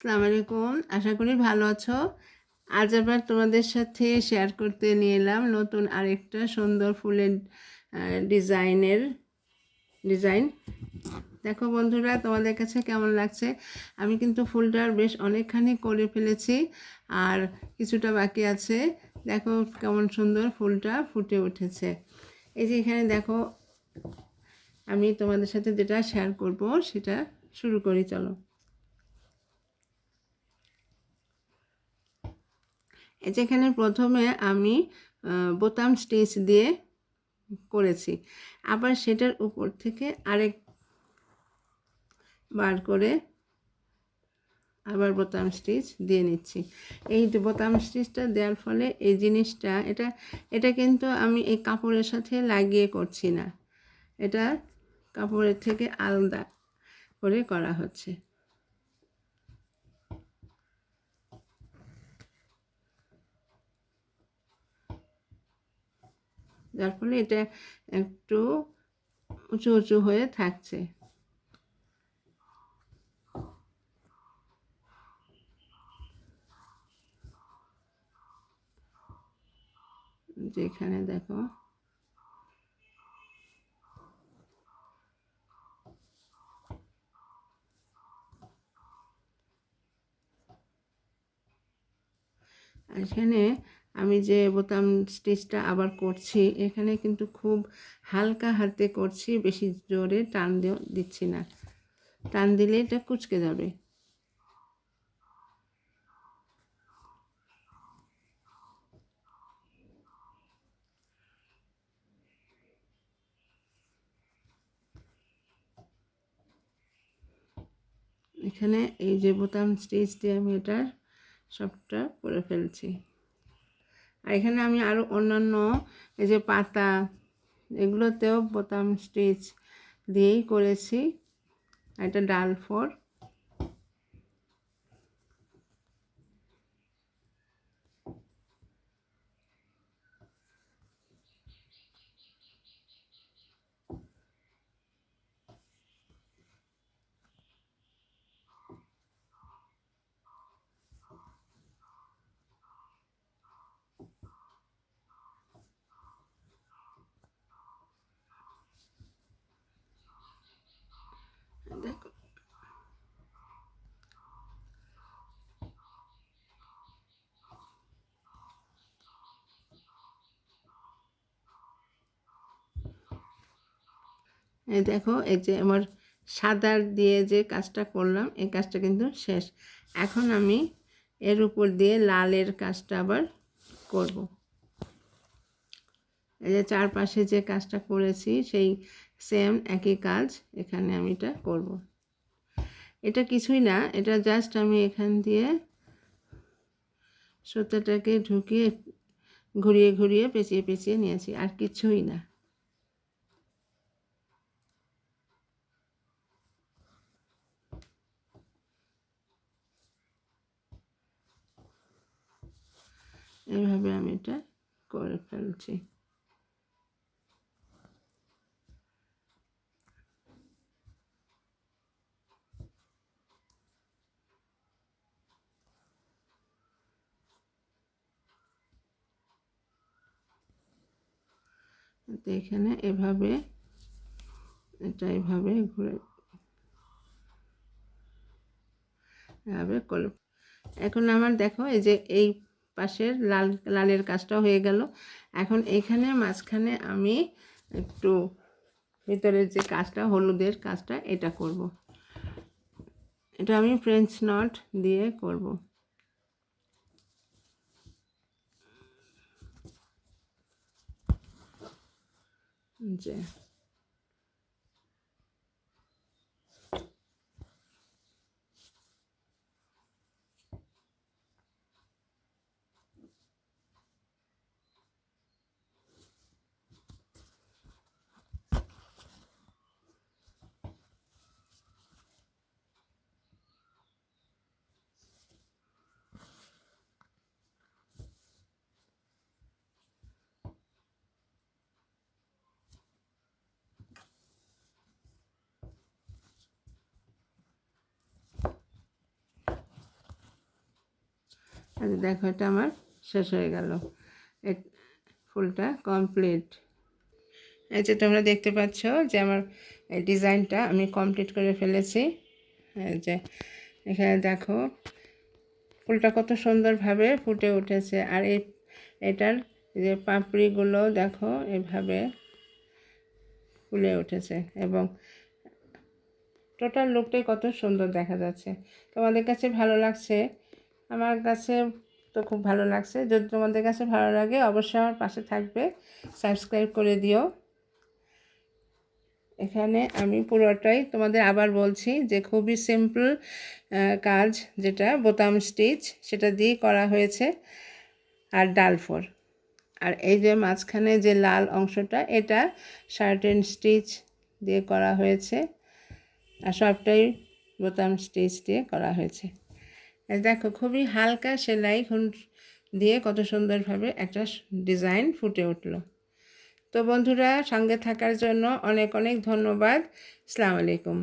আসসালামু আলাইকুম। আশা করি ভালো আছো। আজ আবার তোমাদের সাথে শেয়ার করতে নিয়ে এলাম নতুন আরেকটা সুন্দর ফুলের ডিজাইনের, ডিজাইন। দেখো বন্ধুরা, তোমাদের কাছে কেমন লাগছে? আমি কিন্তু ফুলটার বেশ অনেকখানি করে ফেলেছি আর কিছুটা বাকি আছে। দেখো কেমন সুন্দর ফুলটা ফুটে উঠেছে। এই যে এখানে দেখো, আমি তোমাদের সাথে যেটা শেয়ার করব সেটা শুরু করি, চলো। যেখানে প্রথমে আমি বোতাম স্টিচ দিয়ে করেছি। আবার সেটার উপর থেকে আরেক বার করে আবার বোতাম স্টিচ দিয়ে নিচ্ছি। এই বোতাম স্টিচটা দেওয়ার ফলে এই জিনিসটা, এটা এটা কিন্তু আমি এই কাপড়ের সাথে লাগিয়ে করছি না। এটা কাপড়ের থেকে আলাদা করে করা হচ্ছে। যার ফলে এটা একটু উঁচু উঁচু হয়ে থাকছে। যেখানে দেখো এখানে আমি যে বোতাম স্টিচটা আবার করছি, এখানে কিন্তু খুব হালকা হাতে করছি, বেশি জোরে টান দিচ্ছি না। টান দিলে এটা কুচকে যাবে। এখানে এই যে বোতাম স্টিচ দিয়ে আমি এটা সবটা করে ফেলছি। আর এখানে আমি আরও অন্যান্য এই যে পাতা, এগুলোতেও বোতাম স্টিচ দিয়েই করেছি। এটা ডাল ফোর দেখো এই দেখো, এই যে আমার সাদার দিয়ে যে কাজটা করলাম, এই কাজটা কিন্তু শেষ। এখন আমি এর উপর দিয়ে লালের কাজটা আবার করব। এই যে চারপাশে যে কাজটা করেছি, সেই সেম একই কাজ এখানে আমি এটা করব। এটা কিছুই না, এটা জাস্ট আমি এখান দিয়ে সুতাটাকে ঢুকিয়ে ঘুরিয়ে ঘুরিয়ে পেঁচিয়ে পেঁচিয়ে নিয়েছি, আর কিছুই না। এভাবে আমি এটা করে ফেলছি। এখানে এভাবে, এটা এভাবে ঘুরে এভাবে করো এখন আমার দেখো, এই যে এই পাশের লাল, লালের কাজটা হয়ে গেল এখন এখানে মাঝখানে আমি একটু ভিতরের যে কাজটা, হলুদের কাজটা, এটা করব। এটা আমি ফ্রেঞ্চ নট দিয়ে করব যে আর দেখো, এটা আমার শেষ হয়ে গেল। ফুলটা কমপ্লিট এই যে তোমরা দেখতে পাচ্ছ যে আমার এই ডিজাইনটা আমি কমপ্লিট করে ফেলেছি। যে, এখানে দেখো, ফুলটা কত সুন্দরভাবে ফুটে উঠেছে। আর এই, এটার যে পাপড়িগুলো দেখো, এভাবে ফুলে উঠেছে এবং টোটাল লুকটাই কত সুন্দর দেখা যাচ্ছে। তোমাদের কাছে ভালো লাগছে? আমার কাছে তো খুব ভালো লাগছে। যদি তোমাদের কাছে ভালো লাগে, অবশ্যই আমার পাশে থাকবে। সাবস্ক্রাইব করে দিও। এখানে আমি পুরোটাই তোমাদের আবার বলছি যে, খুবই সিম্পল কাজ যেটা, বোতাম স্টিচ, সেটা দিয়ে করা হয়েছে। আর ডালফোর আর এই যে মাঝখানে যে লাল অংশটা, এটা শার্টেন স্টিচ দিয়ে করা হয়েছে। আর সবটাই বোতাম স্টিচ দিয়ে করা হয়েছে। দেখো খুবই হালকা সেলাই দিয়ে কত সুন্দরভাবে একটা ডিজাইন ফুটে উঠল। তো বন্ধুরা সঙ্গে থাকার জন্য অনেক অনেক ধন্যবাদ। আসসালামু আলাইকুম।